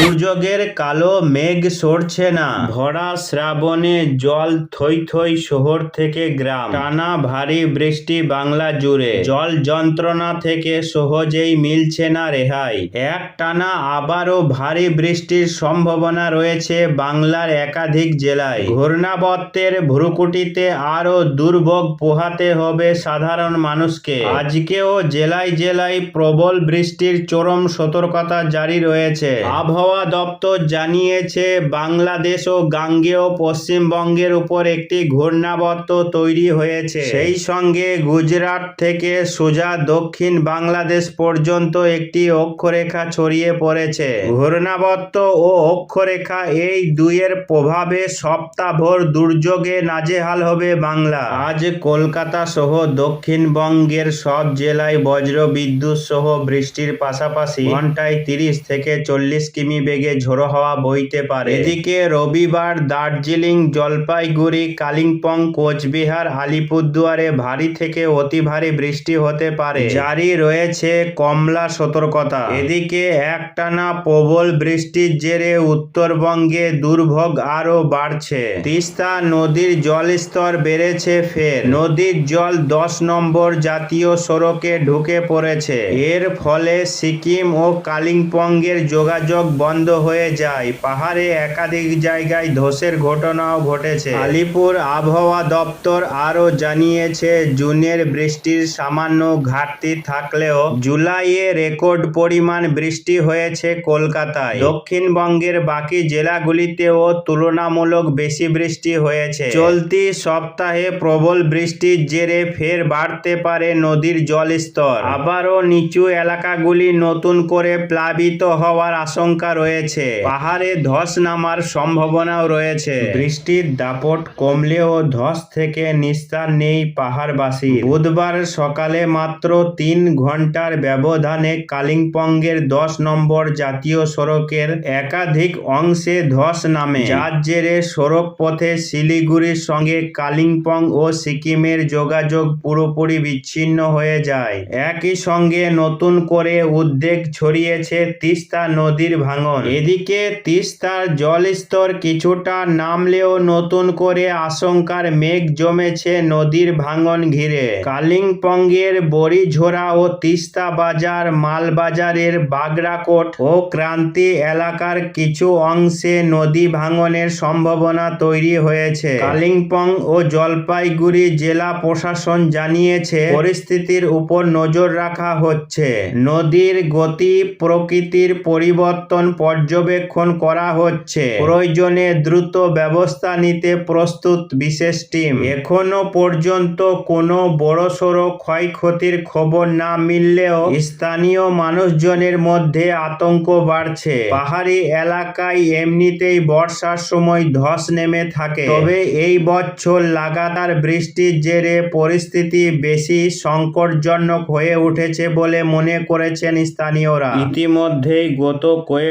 দুর্যোগের কালো মেঘ সরছে না। ভরা শ্রাবণে জল থই থই শহর থেকে গ্রাম। টানা ভারী বৃষ্টি বাংলা জুড়ে। জল যন্ত্রণা থেকে সহজেই মিলছে না রেহাই। এক টানা আবারও ভারী বৃষ্টির সম্ভাবনা রয়েছে বাংলার একাধিক জেলায়। ঘূর্ণাবর্তের ভ্রুকুটিতে আরও দুর্ভোগ পোহাতে হবে সাধারণ মানুষকে। আজকেও জেলায় জেলায় প্রবল বৃষ্টির চরম সতর্কতা জারি রয়েছে। আবহাওয়া দপ্তর জানিয়েছে, বাংলাদেশ ও গাঙ্গেয় পশ্চিমবঙ্গের উপর একটি ঘূর্ণাবর্ত তৈরি হয়েছে। সেই সঙ্গে গুজরাট থেকে সোজা দক্ষিণ বাংলাদেশ পর্যন্ত একটি অক্ষরেখা ছড়িয়ে পড়েছে। ঘূর্ণাবর্ত ও অক্ষরেখা এই দুইয়ের প্রভাবে সপ্তাহভর দুর্যোগে নাজেহাল হবে বাংলা। আজ কলকাতা সহ দক্ষিণবঙ্গের সব জেলায় বজ্র বিদ্যুৎ সহ বৃষ্টির পাশাপাশি ঘন্টায় তিরিশ থেকে চল্লিশ কিমি বেগে ঝোড়ো হাওয়া বইতে পারে। এদিকে রবিবার দার্জিলিং, জলপাইগুড়ি, কালিম্পং, কোচবিহার, আলিপুরদুয়ারে ভারী থেকে অতি ভারী বৃষ্টি হতে পারে। জারি রয়েছে কমলা সতর্কতা। এদিকে একটানা প্রবল বৃষ্টির জেরে উত্তরবঙ্গে দুর্ভোগ আরও বাড়ছে। তিস্তা নদীর জলস্তর বেড়েছে ফের। নদীর জল দশ নম্বর জাতীয় সড়কে ঢুকে পড়েছে। এর ফলে সিকিম ও কালিম্পংয়ের যোগাযোগ বন্ধ হয়ে যায়। পাহাড়ে একাধিক জায়গায় ধসের ঘটনাও ঘটেছে। আলিপুর আবহাওয়া দপ্তর আরও জানিয়েছে, জুনের বৃষ্টির সামান্য ঘাটতি থাকলেও জুলাইয়ে রেকর্ড পরিমাণ বৃষ্টি হয়েছে কলকাতায়। দক্ষিণবঙ্গের বাকি জেলাগুলিতেও তুলনামূলক বেশি বৃষ্টি হয়েছে। চলতি সপ্তাহে প্রবল বৃষ্টির জেরে ফের বাড়তে পারে নদীর জলস্তর। আবারও নিচু এলাকাগুলি নতুন করে প্লাবিত হওয়ার আশঙ্কা রয়েছে। পাহাড়ে ধস নামার সম্ভাবনাও রয়েছে। বৃষ্টির দাপট কমলেও ধস থেকে নিস্তার নেই পাহাড়বাসী বুধবার সকালে মাত্র তিন ঘণ্টার ব্যবধানে কালিম্পংয়ের দশ নম্বর জাতীয় সড়কের একাধিক অংশে ধস নামে। যার জেরে সড়ক পথে শিলিগুড়ির সঙ্গে কালিম্পং ও সিকিমের যোগাযোগ পুরোপুরি বিচ্ছিন্ন হয়ে যায়। একই সঙ্গে নতুন করে উদ্বেগ ছড়িয়েছে তিস্তা নদীর ভাঙন এদিকে তিস্তার জলস্তর কিছুটা নামলেও নতুন করে আশঙ্কার মেঘ জমেছে নদীর ভাঙন ঘিরে। কালিম্পংয়ের বড়িঝোড়া ও তিস্তা বাজার, মালবাজারের বাগরাকোট ও ক্রান্তি এলাকার কিছু অংশে নদী ভাঙনের সম্ভাবনা তৈরি হয়েছে। কালিম্পং ও জলপাইগুড়ি জেলা প্রশাসন জানিয়েছে, পরিস্থিতির উপর নজর রাখা হচ্ছে। নদীর গতি প্রকৃতির পরিবর্তন পর্যবেক্ষণ করা হচ্ছে। প্রয়োজনে দ্রুত ব্যবস্থা নিতে প্রস্তুত বিশেষ টিম। এখনও পর্যন্ত কোনো বড়সড় ক্ষয়ক্ষতির খবর না মিললেও স্থানীয় মানুষজনের মধ্যে আতঙ্ক বাড়ছে। পাহাড়ি এলাকায় এমনিতেই বর্ষার সময় ধস নেমে থাকে। তবে এই বছর লাগাতার বৃষ্টির জেরে পরিস্থিতি বেশি সংকটজনক হয়ে উঠেছে বলে মনে করেছেন স্থানীয়রা। ইতিমধ্যেই গত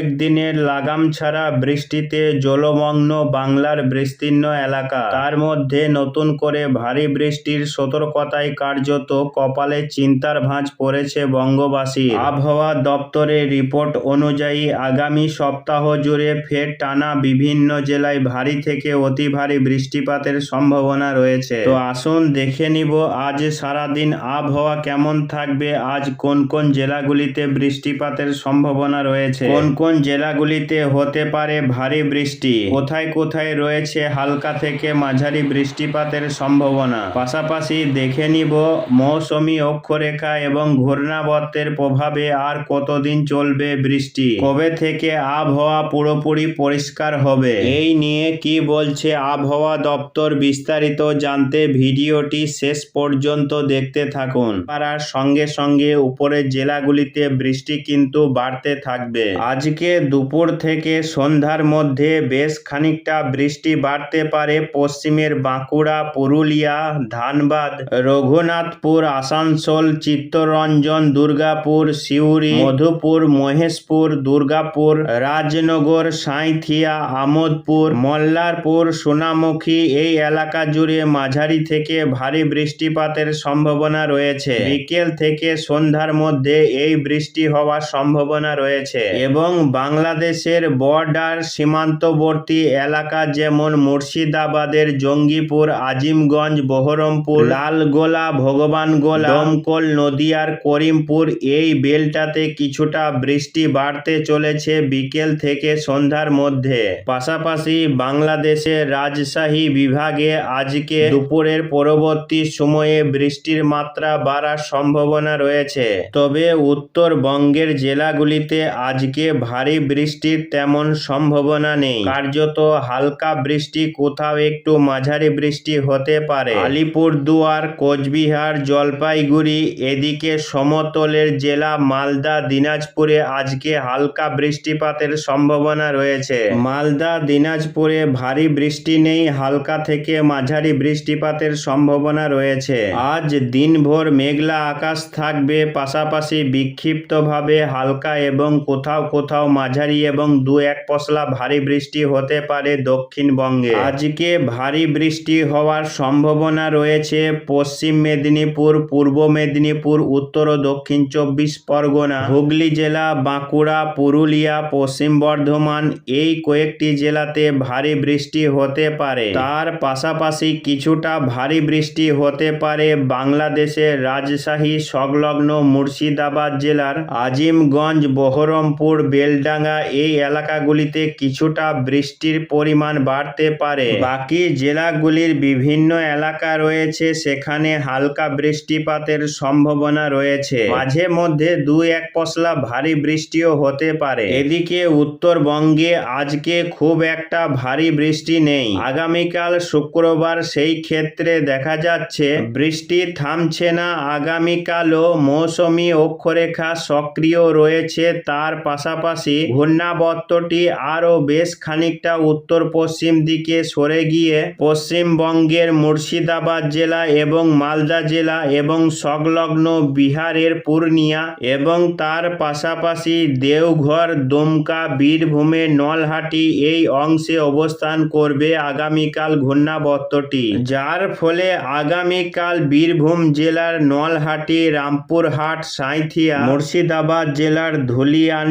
কয়েকদিনের লাগাম ছাড়া বৃষ্টিতে জলমগ্ন বাংলার বিস্তীর্ণ এলাকা। তার মধ্যে নতুন করে ভারী বৃষ্টির সতর্কতায় কার্যত কপালে চিন্তার ভাঁজ পড়েছে বঙ্গবাসী আবহাওয়া দপ্তরের রিপোর্ট অনুযায়ী আগামী সপ্তাহ জুড়ে ফের টানা বিভিন্ন জেলায় ভারী থেকে অতি ভারী বৃষ্টিপাতের সম্ভাবনা রয়েছে। তো আসুন দেখে নিব আজ সারাদিন আবহাওয়া কেমন থাকবে, আজ কোন কোন জেলাগুলিতে বৃষ্টিপাতের সম্ভাবনা রয়েছে? কোন কোন জেলাগুলিতে হতে পারে ভারী বৃষ্টি। কোথায় কোথায় রয়েছে হালকা থেকে মাঝারি বৃষ্টিপাতের সম্ভাবনা। পাশাপাশি দেখে নিব মৌসুমি অক্ষরেখা এবং ঘূর্ণাবর্তের প্রভাবে আর কতদিন চলবে বৃষ্টি। কবে থেকে আবহাওয়া পুরোপুরি পরিষ্কার হবে? এই নিয়ে কি বলছে আবহাওয়া দপ্তর বিস্তারিত জানতে ভিডিওটি শেষ পর্যন্ত দেখতে থাকুন। পারার সঙ্গে সঙ্গে উপরের জেলাগুলিতে বৃষ্টি কিন্তু বাড়তে থাকবে। আজকে দুপুর থেকে সন্ধ্যার মধ্যে বেশ খানিকটা বৃষ্টি বাড়তে পারে পশ্চিমের বাঁকুড়া, পুরুলিয়া, ধানবাদ, রঘুনাথপুর, আসানসোল, চিত্তরঞ্জন, দুর্গাপুর, সিউড়ি, মধুপুর, মহেশপুর, দুর্গাপুর, রাজনগর, সাঁইথিয়া, আমোদপুর, মল্লারপুর, সোনামুখী এই এলাকা জুড়ে মাঝারি থেকে ভারী বৃষ্টিপাতের সম্ভাবনা রয়েছে। বিকেল থেকে সন্ধ্যার মধ্যে এই বৃষ্টি হওয়ার সম্ভাবনা রয়েছে এবং বাংলাদেশের বর্ডার সীমান্তবর্তী এলাকা যেমন মুর্শিদাবাদের জঙ্গিপুর, আজিমগঞ্জ, বহরমপুর, লালগোলা, ভগবানগোলা, দমকল নদিয়ার করিমপুর। এই বেলটাতে কিছুটা বৃষ্টি বাড়তে চলেছে বিকেল থেকে সন্ধ্যার মধ্যে। পাশাপাশি বাংলাদেশের রাজশাহী বিভাগে আজকে দুপুরের পরবর্তী সময়ে বৃষ্টির মাত্রা বাড়ার সম্ভাবনা রয়েছে। তবে উত্তরবঙ্গের জেলাগুলিতে আজকে ভারী বৃষ্টির তেমন সম্ভাবনা নেই। কার্যত হালকা বৃষ্টি, কোথাও একটু মাঝারি বৃষ্টি হতে পারে। আলিপুরদুয়ার, কোচবিহার, জলপাইগুড়ি, এদিকে সমতলের জেলা মালদা, দিনাজপুরে আজকে হালকা বৃষ্টিপাতের সম্ভাবনা রয়েছে। মালদা, দিনাজপুরে ভারী বৃষ্টি নেই, হালকা থেকে মাঝারি বৃষ্টিপাতের সম্ভাবনা রয়েছে। আজ দিনভর মেঘলা আকাশ থাকবে, পাশাপাশি বিক্ষিপ্তভাবে হালকা এবং কোথাও কোথাও মাঝারি এবং দু এক পশলা ভারী বৃষ্টি হতে পারে দক্ষিণবঙ্গে। আজকে ভারী বৃষ্টি হওয়ার সম্ভাবনা রয়েছে পশ্চিম মেদিনীপুর, পূর্ব মেদিনীপুর, উত্তর ও দক্ষিণ চব্বিশ পরগনা। হুগলি জেলা, বাঁকুড়া, পুরুলিয়া, পশ্চিম বর্ধমান এই কয়েকটি জেলাতে ভারী বৃষ্টি হতে পারে। তার পাশাপাশি কিছুটা ভারী বৃষ্টি হতে পারে বাংলাদেশের রাজশাহী, সংলগ্ন মুর্শিদাবাদ জেলার আজিমগঞ্জ, বহরমপুর বেলডাঙ্গা এই এলাকাগুলিতে কিছুটা বৃষ্টির পরিমাণ বাড়তে পারে। বাকি জেলাগুলির বিভিন্ন এলাকা রয়েছে, সেখানে হালকা বৃষ্টিপাতের সম্ভাবনা রয়েছে। মাঝে মধ্যে দু এক পশলা ভারী বৃষ্টিও হতে পারে। এদিকে উত্তরবঙ্গে আজকে খুব একটা ভারী বৃষ্টি নেই। আগামীকাল শুক্রবার সেই ক্ষেত্রে দেখা যাচ্ছে, বৃষ্টি থামছে না। আগামীকালও মৌসুমি অক্ষরেখা সক্রিয় রয়েছে। তার পাশাপাশি ঘূর্ণাবর্তটি আরও বেশ খানিকটা উত্তর পশ্চিম দিকে সরে গিয়ে পশ্চিমবঙ্গের মুর্শিদাবাদ জেলা এবং মালদা জেলা এবং সংলগ্ন বিহারের পূর্ণিয়া এবং তার পাশাপাশি দেওঘর, দুমকা, বীরভূমে নলহাটি এই অংশে অবস্থান করবে আগামীকাল ঘূর্ণাবর্তটি। যার ফলে আগামীকাল বীরভূম জেলার নলহাটি, রামপুরহাট, সাঁইথিয়া, মুর্শিদাবাদ জেলার ধুলিয়ান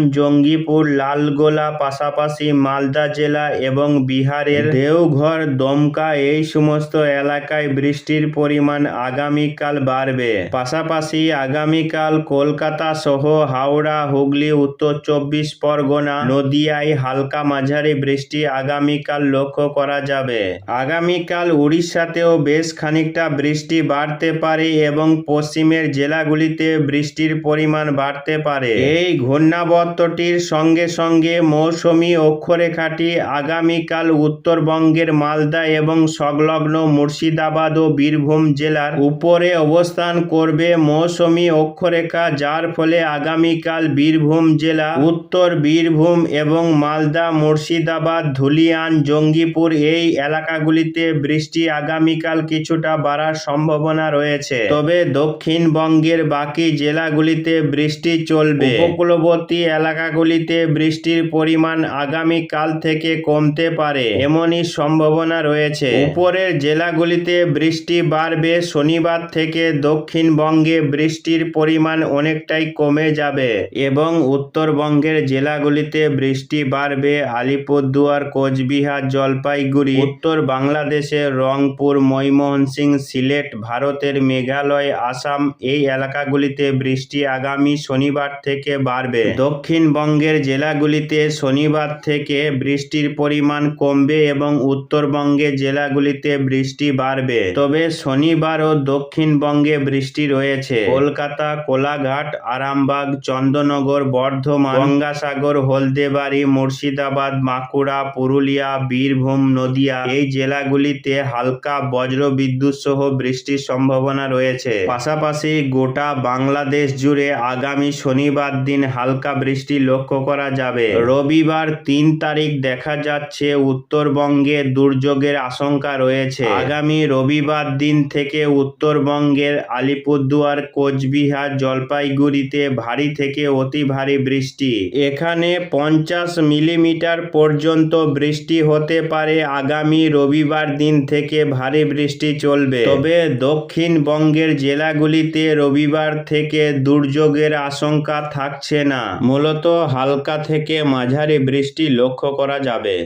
জঙ্গিপুর লালগোলা পাশাপাশি মালদা জেলা এবং বিহারের দেওঘর, দমকা এই সমস্ত এলাকায় বৃষ্টির পরিমাণ আগামীকাল বাড়বে। পাশাপাশি আগামীকাল কলকাতা সহ হাওড়া, হুগলি, উত্তর চব্বিশ পরগনা, নদিয়ায় হালকা মাঝারি বৃষ্টি আগামীকাল লক্ষ্য করা যাবে। আগামীকাল উড়িষ্যাতেও বেশ খানিকটা বৃষ্টি বাড়তে পারে এবং পশ্চিমের জেলাগুলিতে বৃষ্টির পরিমাণ বাড়তে পারে। এই ঘূর্ণাবর্তটির সঙ্গে সঙ্গে মৌসুমি অক্ষরেখাটি আগামীকাল উত্তরবঙ্গের মালদা এবং সংলগ্ন মুর্শিদাবাদ ও বীরভূম জেলার উপরে অবস্থান করবে মৌসুমি অক্ষরেখা, যার ফলে আগামীকাল বীরভূম জেলা, উত্তর বীরভূম এবং মালদা, মুর্শিদাবাদ, ধুলিয়ান, জঙ্গিপুর এই এলাকাগুলিতে বৃষ্টি আগামীকাল কিছুটা বাড়ার সম্ভাবনা রয়েছে। তবে দক্ষিণবঙ্গের বাকি জেলাগুলিতে বৃষ্টি চলবে। উপকূলবর্তী এলাকাগুলিতে বৃষ্টির পরিমাণ আগামী কাল থেকে কমতে পারে, এমনই সম্ভাবনা রয়েছে। উপরের জেলাগুলিতে বৃষ্টি বাড়বে, শনিবার থেকে দক্ষিণবঙ্গে বৃষ্টির পরিমাণ অনেকটাই কমে যাবে এবং উত্তরবঙ্গের জেলাগুলিতে বৃষ্টি বাড়বে আলিপুরদুয়ার, কোচবিহার, জলপাইগুড়ি, উত্তর বাংলাদেশের রংপুর, ময়মনসিংহ, সিলেট, ভারতের মেঘালয়, আসাম এই এলাকাগুলিতে বৃষ্টি আগামী শনিবার থেকে বাড়বে। দক্ষিণবঙ্গের জেলাগুলিতে শনিবার থেকে বৃষ্টির পরিমাণ কমবে এবং উত্তরবঙ্গে জেলাগুলিতে বৃষ্টি বাড়বে। তবে শনিবার ও দক্ষিণবঙ্গে বৃষ্টি রয়েছে। কলকাতা, কোলাঘাট, আরামবাগ, চন্দননগর, বর্ধমান, গঙ্গাসাগর, হলদেবাড়ি, মুর্শিদাবাদ বাঁকুড়া পুরুলিয়া, বীরভূম, নদিয়া এই জেলাগুলিতে হালকা বজ্র বিদ্যুৎ সহ বৃষ্টির সম্ভাবনা রয়েছে। পাশাপাশি গোটা বাংলাদেশ জুড়ে আগামী শনিবার দিন হালকা বৃষ্টি লক্ষ্য করা যাবে। রবিবার তিন তারিখ দেখা যাচ্ছে উত্তরবঙ্গে দুর্যোগের আশঙ্কা রয়েছে। আগামী রবিবার দিন থেকে উত্তরবঙ্গের আলিপুরদুয়ার, কোচবিহার, জলপাইগুড়িতে ভারী থেকে অতি ভারী বৃষ্টি। এখানে পঞ্চাশ মিলিমিটার পর্যন্ত বৃষ্টি হতে পারে। আগামী রবিবার দিন থেকে ভারী বৃষ্টি চলবে। তবে দক্ষিণবঙ্গের জেলাগুলিতে রবিবার থেকে দুর্যোগের আশঙ্কা থাকছে না। মূলত হালকা হালকা থেকে মাঝারি বৃষ্টি লক্ষ্য করা যাবে।